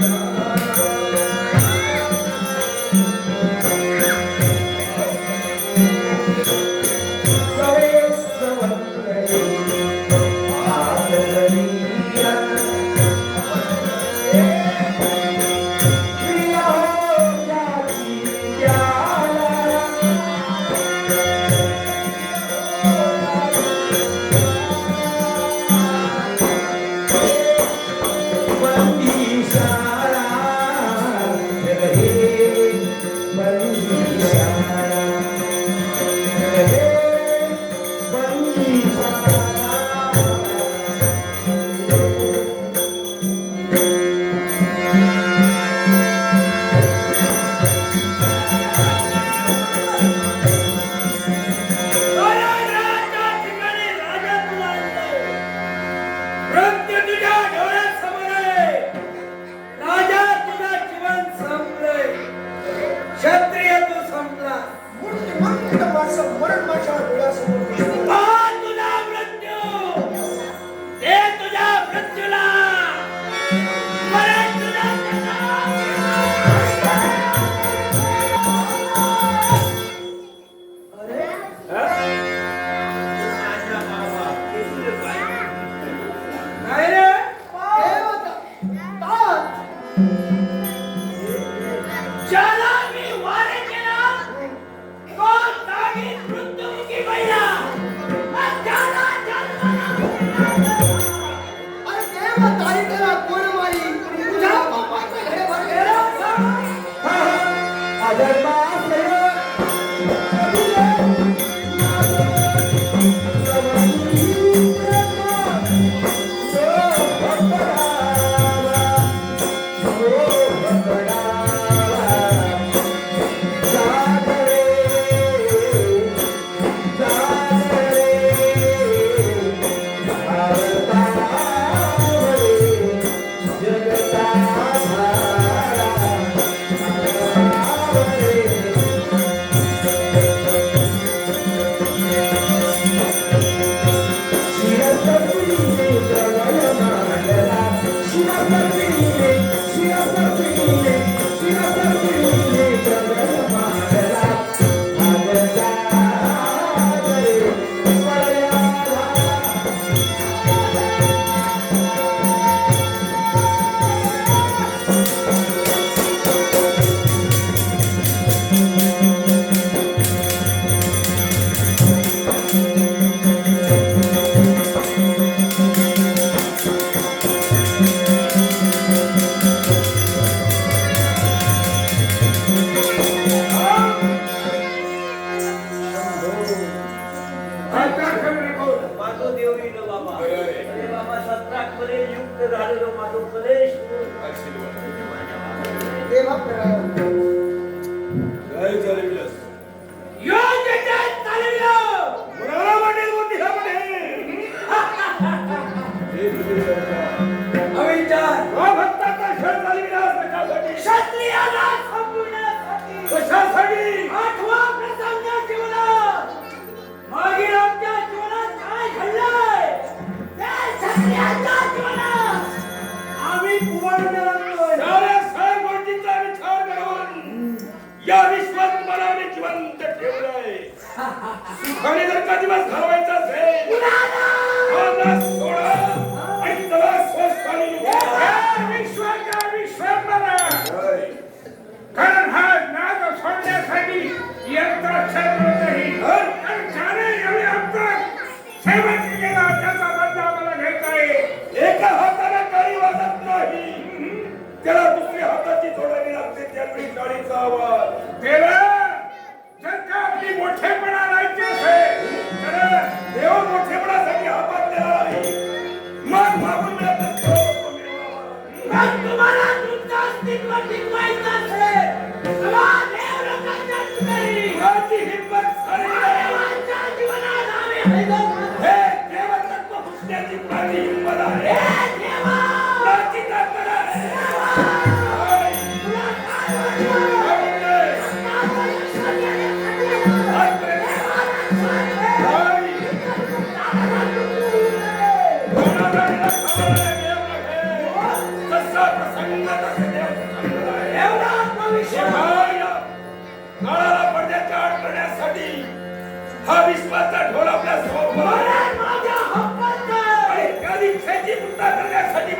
Música क्षत्रिय तू संपला. मरण माझ्यावर सुखाने जर का दिवस घालवायचा असेल. मला सोडा आणि चला स्वस्थानी कारण हा नाग सोडण्यासाठी यंत्र क्षेत्र नाही. आणि ज्याने एवढी आमचा सेवा केलेला त्याचा बदला आम्हाला घ्यायचा आहे. एका हाताने टाळी वाजत नाही. त्याला दुसऱ्या हाताची जोडावी लागते त्यावेळी टाळीचा आवाज. त्याला आणि कधी खेची मुक्ता करण्यासाठी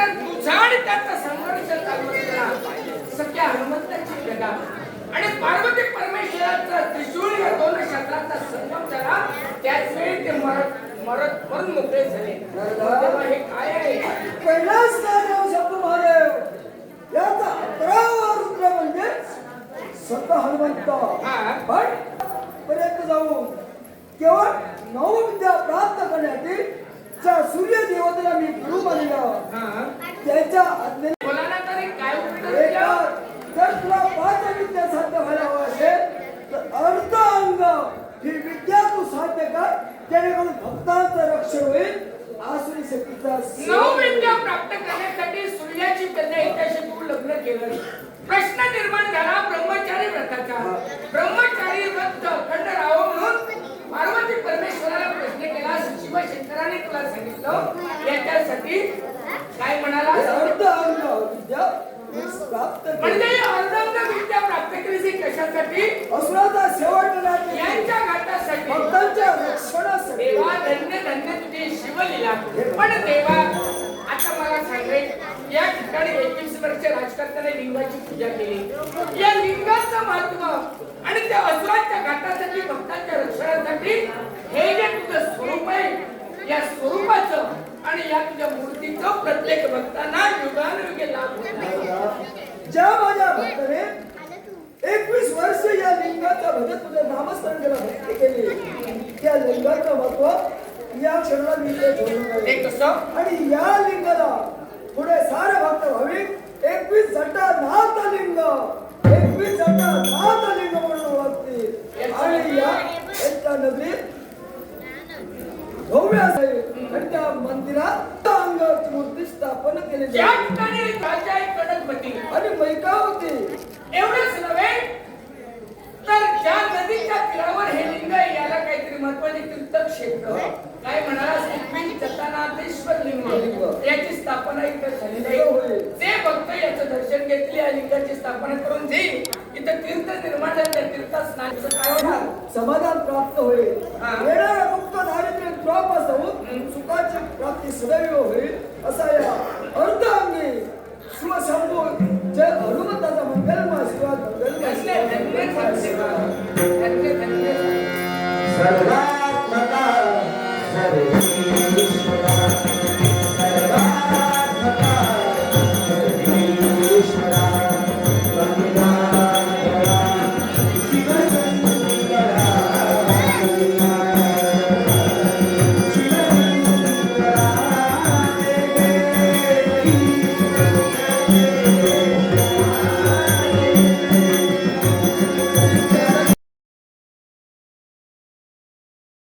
तर तुझा आणि त्याचा संघर्ष चालू असताना सख्या हनुमंताची जगा. आणि पार्वती परमेश्वराचा त्रिशूळ या दोन क्षेत्राचा संगम झाला त्याच वेळी ते मरत मरत मरून मोकळे झाले. तेव्हा हे काय आहे? कैलास नारायण शब्द महादेव याचा अकरावा रुद्र म्हणजे स्वतः हनुमंत. पण पर्यंत जाऊन केवळ नवविद्या प्राप्त करण्यासाठी सूर्य देवतेला मी गुरु मानलं. हा. त्याच्या आज्ञेने जर तुला पाच विद्या साध्य व्हायला असेल तर अर्ध अंग ही विद्या तू साध्य कर जेणेकरून भक्तांचं रक्षण होईल आसुरी शक्तीचा नऊ विद्या प्राप्त करण्यासाठी सूर्याची कन्या हिच्याशी तू लग्न केलं. प्रश्न निर्माण झाला ब्रह्मचारी व्रताचा ब्रह्मचारी व्रत अखंड राहावं म्हणून पार्वती परमेश्वराला प्रश्न केला शिवशंकराने तुला सांगितलं याच्यासाठी काय म्हणाला? अर्ध अंग विद्या प्राप्त केली. म्हणजे अर्धांग विद्या प्राप्त केली ती कशासाठी? असुराचा शेवट करण्यासाठी यांच्या घाटासाठी. भक्तांच्या रक्षणासाठी. देवा धन्य धन्य तुझी शिवलीला. पण देवा आता मला सांगेल या ठिकाणी एकवीस वर्ष राजकर्त्याने लिंगाची पूजा केली. या लिंगाचं महत्त्व आणि त्या असुराच्या घाटासाठी भक्तांच्या रक्षणासाठी हे जे तुझं स्वरूप आहे या स्वरूपाचं आणि या तुझ्या मूर्तीचं प्रत्येक भक्तांना युगानुयुगे लाभ. ज्या माझ्या भक्ताने एकवीस वर्ष या लिंगाच्या भजन तुझ्या नामस्मरण केलं भक्ती केली. त्या लिंगाचं महत्त्व या क्षणाला मी ते. कसं? आणि या लिंगाला पुढे सारे भक्त भाविक एकवीस जटा नाथ लिंग एकवीस जटा नाथ लिंग म्हणून ओळखतील. आणि या नगरीत भव्य असेल आणि मंदिरात अंगाची मूर्ती स्थापन केली ज्या ठिकाणी राजा आहे कडकपती आणि मैकावती एवढंच नव्हे तर ज्या नदीच्या तीरावर हे लिंग आहे याला काहीतरी महत्त्वाचे तीर्थक्षेत्र. काय म्हणाला जतानाथेश्वर लिंग? याची स्थापना इथं झालेली जे भक्त याचं दर्शन घेतले या लिंगाची स्थापना करून जे इथं तीर्थ निर्माण झालं त्या तीर्थात स्नानाचं काय होणार? समाधान प्राप्त होईल. हा. येणारा मुक्त दारिद्र्य ड्रॉप होऊन सुखाची प्राप्ती सदैव होईल असा या अर्धांगी शिवशंभू जय हनुमंताचा मंगलमय आशीर्वाद मंगलमय धन्य धन्य आशीर्वाद धन्य धन्य धन्य सर्व